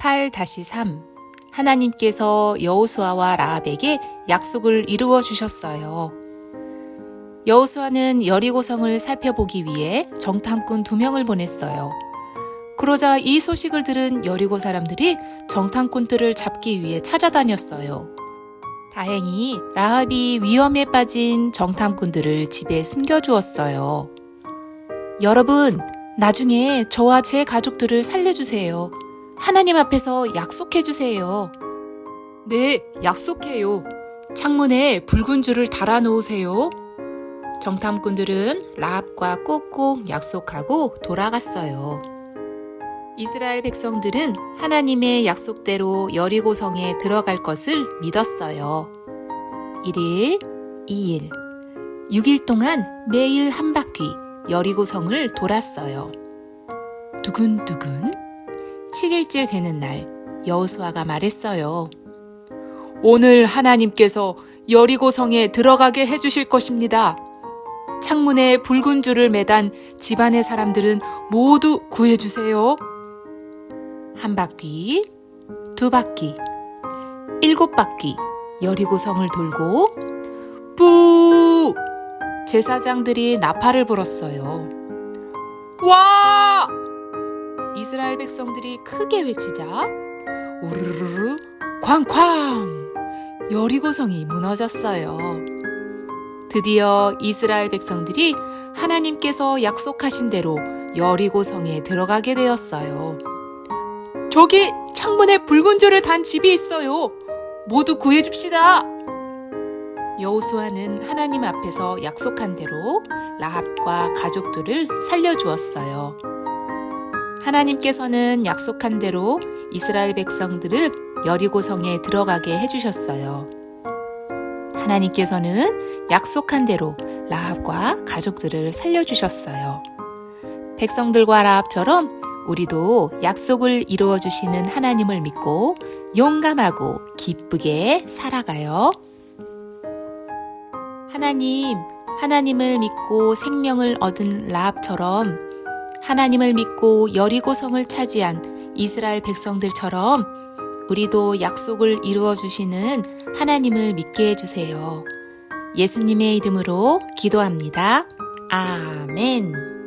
8-3 하나님께서 여호수아와 라합에게 약속을 이루어 주셨어요. 여호수아는 여리고성을 살펴보기 위해 정탐꾼 두 명을 보냈어요. 그러자 이 소식을 들은 여리고 사람들이 정탐꾼들을 잡기 위해 찾아다녔어요. 다행히 라합이 위험에 빠진 정탐꾼들을 집에 숨겨주었어요. 여러분, 나중에 저와 제 가족들을 살려주세요. 하나님 앞에서 약속해 주세요. 네, 약속해요. 창문에 붉은 줄을 달아 놓으세요. 정탐꾼들은 라합과 꼭꼭 약속하고 돌아갔어요. 이스라엘 백성들은 하나님의 약속대로 여리고성에 들어갈 것을 믿었어요. 1일, 2일, 6일 동안 매일 한 바퀴 여리고성을 돌았어요. 두근두근 7일째 되는 날 여호수아가 말했어요. 오늘 하나님께서 여리고 성에 들어가게 해 주실 것입니다. 창문에 붉은 줄을 매단 집안의 사람들은 모두 구해 주세요. 한 바퀴, 두 바퀴, 일곱 바퀴 여리고 성을 돌고 뿌! 제사장들이 나팔을 불었어요. 와! 이스라엘 백성들이 크게 외치자 우르르르 쾅쾅 여리고성이 무너졌어요. 드디어 이스라엘 백성들이 하나님께서 약속하신 대로 여리고성에 들어가게 되었어요. 저기 창문에 붉은 줄을 단 집이 있어요. 모두 구해줍시다. 여호수아는 하나님 앞에서 약속한 대로 라합과 가족들을 살려주었어요. 하나님께서는 약속한 대로 이스라엘 백성들을 여리고성에 들어가게 해주셨어요. 하나님께서는 약속한 대로 라합과 가족들을 살려주셨어요. 백성들과 라합처럼 우리도 약속을 이루어 주시는 하나님을 믿고 용감하고 기쁘게 살아가요. 하나님, 하나님을 믿고 생명을 얻은 라합처럼 하나님을 믿고 여리고성을 차지한 이스라엘 백성들처럼 우리도 약속을 이루어 주시는 하나님을 믿게 해주세요. 예수님의 이름으로 기도합니다. 아멘.